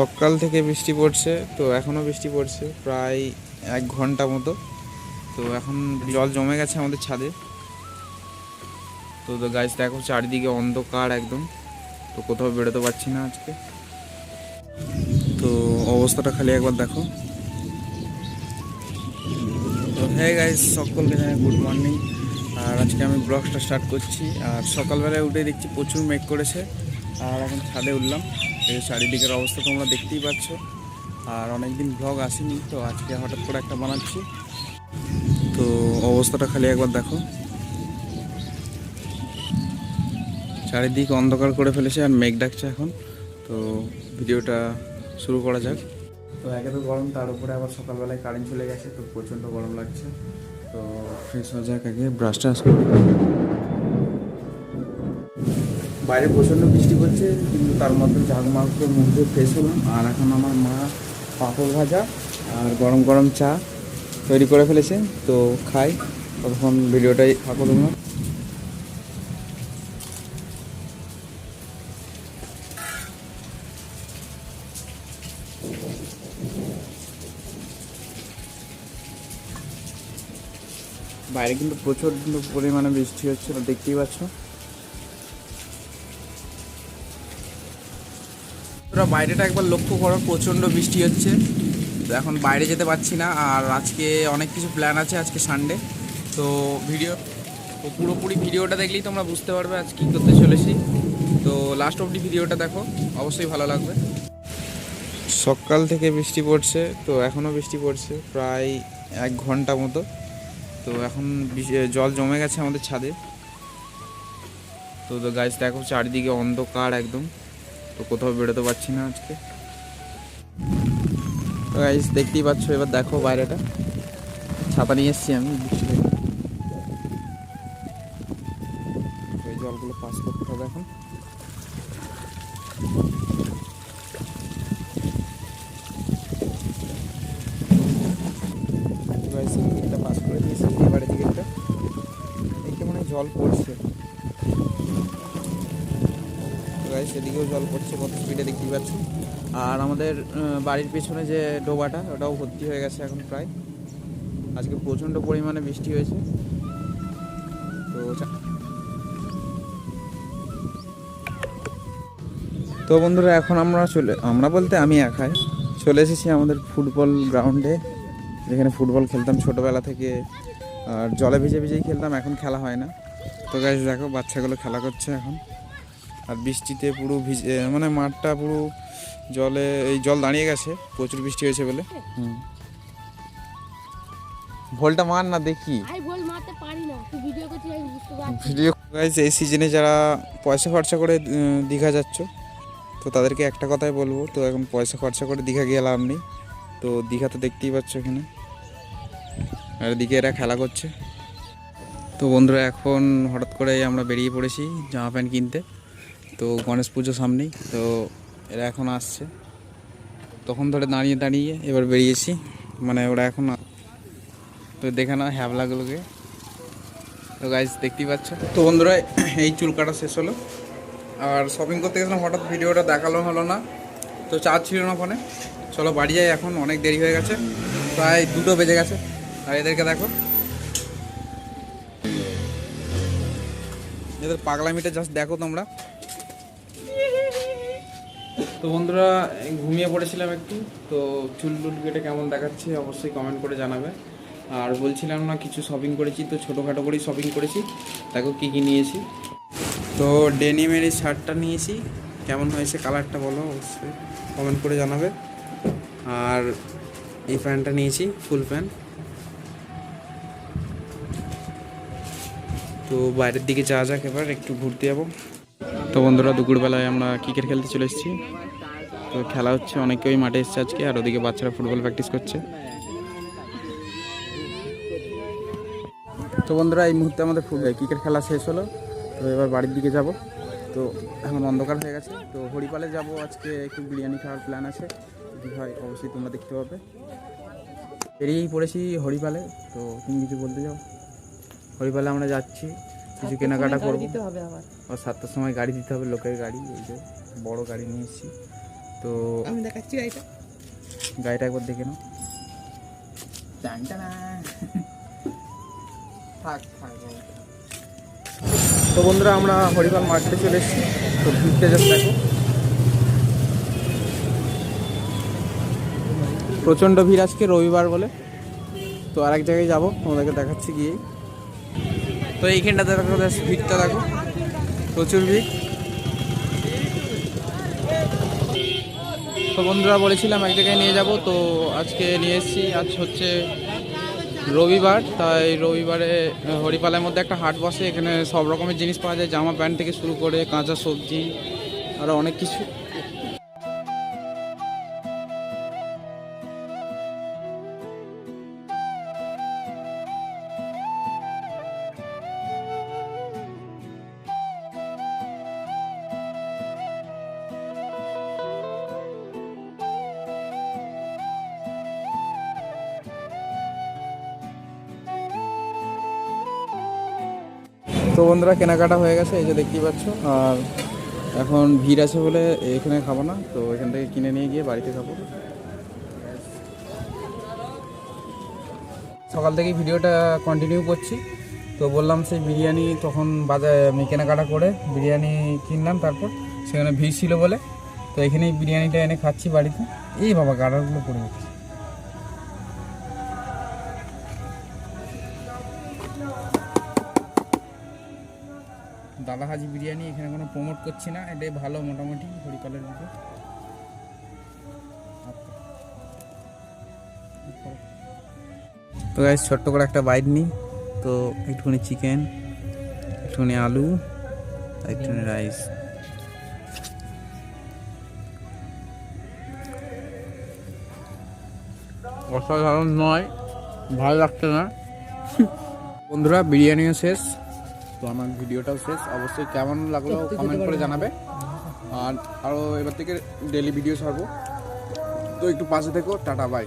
সকাল থেকে বৃষ্টি পড়ছে, তো এখনও বৃষ্টি পড়ছে, প্রায় এক ঘণ্টা মতো। তো এখন জল জমে গেছে আমাদের ছাদে। তো গাছ দেখো চারিদিকে অন্ধকার একদম। তো কোথাও বেরোতে পারছি না আজকে। তো অবস্থাটা খালি একবার দেখো। তো হ্যাঁ গাইজ সকলকে জানাই গুড মর্নিং আর আজকে আমি ব্লগটা স্টার্ট করছি। আর সকালবেলায় উঠে দেখছি প্রচুর মেঘ করেছে। আর এখন ছাদে উঠলাম। এই চারিদিকের অবস্থা তোমরা দেখতেই পাচ্ছ। আর অনেকদিন ব্লগ আসেনি, তো আজকে হঠাৎ করে একটা বানাচ্ছি। তো অবস্থাটা খালি একবার দেখো। চারিদিক অন্ধকার করে ফেলেছে আর মেঘ ডাকছে এখন। তো ভিডিওটা শুরু করা যাক। তো একে তো গরম, তার উপরে আবার সকালবেলায় কারেন্ট চলে গেছে, তো প্রচণ্ড গরম লাগছে। তো ফ্রেশ হয়ে যাক আগে ব্রাশটা বাইরে প্রচণ্ড বৃষ্টি পড়ছে কিন্তু তার মধ্যে ঝাঁকমাক মুখ দিয়ে ফ্রেশ হলাম। আর এখন আমার মা পাঁপড় ভাজা আর গরম গরম চা তৈরি করে ফেলেছে, তো খাই। ততক্ষণ ভিডিওটাই থাকো তোমরা। বাইরে কিন্তু প্রচুর পরিমাণে বৃষ্টি হচ্ছে দেখতেই পাচ্ছ। তোরা বাইরেটা একবার লক্ষ্য করো, প্রচণ্ড বৃষ্টি হচ্ছে। তো এখন বাইরে যেতে পারছি না, আর আজকে অনেক কিছু প্ল্যান আছে আজকে সানডে তো ভিডিও তো পুরোপুরি ভিডিওটা দেখলেই তোমরা বুঝতে পারবে আজ কী করতে চলেছি। তো লাস্ট অবধি ভিডিওটা দেখো, অবশ্যই ভালো লাগবে। সকাল থেকে বৃষ্টি পড়ছে, তো এখনও বৃষ্টি পড়ছে, প্রায় এক ঘণ্টা মতো। তো এখন জল জমে গেছে আমাদের ছাদে। তো তো গাছ দেখো চারিদিকে অন্ধকার একদম। তো কোথাও বেরোতে পারছি না আজকে। দেখতেই পাচ্ছ, এবার দেখো বাইরেটা। ছাতা নিয়ে এসেছি আমি জলগুলো পাস করতে হবে এখন। পাস করে দিয়েছি টিকিটটা দেখে মনে হয় জল পড়ছে। গাইস সেদিকেও জল পড়ছে, কত স্পিডে দেখতেই পাচ্ছ। আর আমাদের বাড়ির পেছনে যে ডোবাটা, ওটাও ভর্তি হয়ে গেছে এখন প্রায়। আজকে প্রচণ্ড পরিমাণে বৃষ্টি হয়েছে। তো তো বন্ধুরা, এখন আমরা চলে আমরা বলতে আমি একাই। চলে এসেছি আমাদের ফুটবল গ্রাউন্ডে, যেখানে ফুটবল খেলতাম ছোটোবেলা থেকে। আর জলে ভিজে ভিজেই খেলতাম, এখন খেলা হয় না। তো গাছ দেখো, বাচ্চাগুলো খেলা করছে এখন। আর বৃষ্টিতে পুরো ভিজে মানে মাঠটা পুরো জলে এই জল দাঁড়িয়ে গেছে প্রচুর বৃষ্টি হয়েছে বলে। হুম। ভোলটা মার না দেখি। আমি বল মারতে পারি না তুই ভিডিও গাইজ এই সিজনে যারা পয়সা খরচা করে দীঘা যাচ্ছ তো তাদেরকে একটা কথাই বলব তো এখন পয়সা খরচা করে দীঘা গিয়ে লাভ নেই। তো দীঘা তো দেখতেই পাচ্ছ এখানে। আর এদিকে এরা খেলা করছে। তো বন্ধুরা এখন হঠাৎ করে আমরা বেরিয়ে পড়েছি জামা প্যান্ট কিনতে। তো গণেশ পুজো সামনেই, তো এরা এখন আসছে। তখন ধরে দাঁড়িয়ে দাঁড়িয়ে এবার বেরিয়েছি মানে ওরা এখন তো দেখে না হ্যাবলাগুলোকে। তো গাইজ দেখতেই পাচ্ছ? তো বন্ধুরা, এই চুল কাটা শেষ হলো। আর শপিং করতে গেছিলাম, হঠাৎ ভিডিওটা দেখাল হলো না। তো চার্জ ছিল না ফোনে। চলো বাড়ি যাই এখন, অনেক দেরি হয়ে গেছে। প্রায় দুটো বেজে গেছে। আর এদেরকে দেখো। এদের পাগলামিটা জাস্ট দেখো তোমরা। তো বন্ধুরা, ঘুমিয়ে পড়েছিলাম একটু, তো চুল টুল কেটে কেমন দেখাচ্ছে অবশ্যই কমেন্ট করে জানাবে। আর বলছিলাম না, কিছু শপিং করেছি, তো ছোটোখাটো করেই শপিং করেছি। দেখো কী কী নিয়েছি। তো ডেনিমের এই শার্টটা নিয়েছি। কেমন হয়েছে কালারটা বলো, অবশ্যই কমেন্ট করে জানাবে। আর এই প্যান্টটা নিয়েছি, ফুল প্যান্ট। তো বাইরের দিকে যাওয়া যাক এবার, একটু ঘুরতে যাব। তো বন্ধুরা, দুপুরবেলায় আমরা ক্রিকেট খেলতে চলে এসেছি। তো খেলা হচ্ছে, অনেকেই মাঠে এসছে আজকে, আর ওদিকে বাচ্চারা ফুটবল প্র্যাকটিস করছে। তো বন্ধুরা, এই মুহূর্তে আমাদের ক্রিকেট খেলা শেষ হলো। তো এবার বাড়ির দিকে যাব। তো এখন অন্ধকার হয়ে গেছে। তো হরিপালে যাব আজকে, একটু বিরিয়ানি খাওয়ার প্ল্যান আছে। যদি হয়, অবশ্যই তোমরা দেখতে পাবে। বেরিয়েই পড়েছি হরিপালে। তো তুমি কিছু বলতে যাও হরিপালে আমরা যাচ্ছি। কিছু কেনাকাটা করব। ও সাতটার সময় গাড়ি দিতে হবে লোকের গাড়ি এই যে বড় গাড়ি নিয়ে এসেছি। তো আমি দেখাচ্ছি গাড়িটা। গাড়িটা একবার দেখে নাও। তো বন্ধুরা আমরা হরিপাল মার্কেটে চলে এসেছি। তো ঘুরতে যাচ্ছি দেখো। প্রচণ্ড ভিড় আজকে রবিবার বলে। তো আর এক জায়গায় যাব তোমাদেরকে দেখাচ্ছি গিয়ে তো এইখানটাতে দেখো ভিড়টা দেখো। প্রচুর ভিড়। তো বন্ধুরা বলেছিলাম এক জায়গায় নিয়ে যাব, তো আজকে নিয়ে এসেছি। আজ হচ্ছে রবিবার, তাই রবিবারে হরিপালের মধ্যে একটা হাট বসে। এখানে সব রকমের জিনিস পাওয়া যায়, জামা, প্যান্ট থেকে শুরু করে কাঁচা সবজি আরও অনেক কিছু। তো বন্ধুরা, কেনাকাটা হয়ে গেছে, এই যে দেখতেই পাচ্ছ। আর এখন ভিড় আছে বলে এখানে খাব না, তো এখান থেকে কিনে নিয়ে গিয়ে বাড়িতে খাব। সকাল থেকেই ভিডিওটা কন্টিনিউ করছি। তো বললাম সেই বিরিয়ানি তখন বাজার আমি কেনাকাটা করে বিরিয়ানি কিনলাম তারপর, সেখানে ভিড় ছিল বলে। তো এখানেই বিরিয়ানিটা এনে খাচ্ছি বাড়িতে। এই বাবা, গাড়ারগুলো পড়ে যাচ্ছে দাদা হাজি বিরিয়ানি এখানে কোনো প্রমোট করছি না এটাই ভালো মোটামুটি হরিপালের মতো। তো গাইস ছোট্ট করে একটা বাইট নিই। তো একটুখানি চিকেন একটুখানি আলু একটুখানি রাইস অসাধারণ নয় ভালো লাগছে না। বন্ধুরা বিরিয়ানিও শেষ। তো আমার ভিডিওটাও শেষ। অবশ্যই কেমন লাগল কমেন্ট করে জানাবে। আর আরও এবার থেকে ডেলি ভিডিও ছাড়বো। তো একটু পাশে থেকো টাটা বাই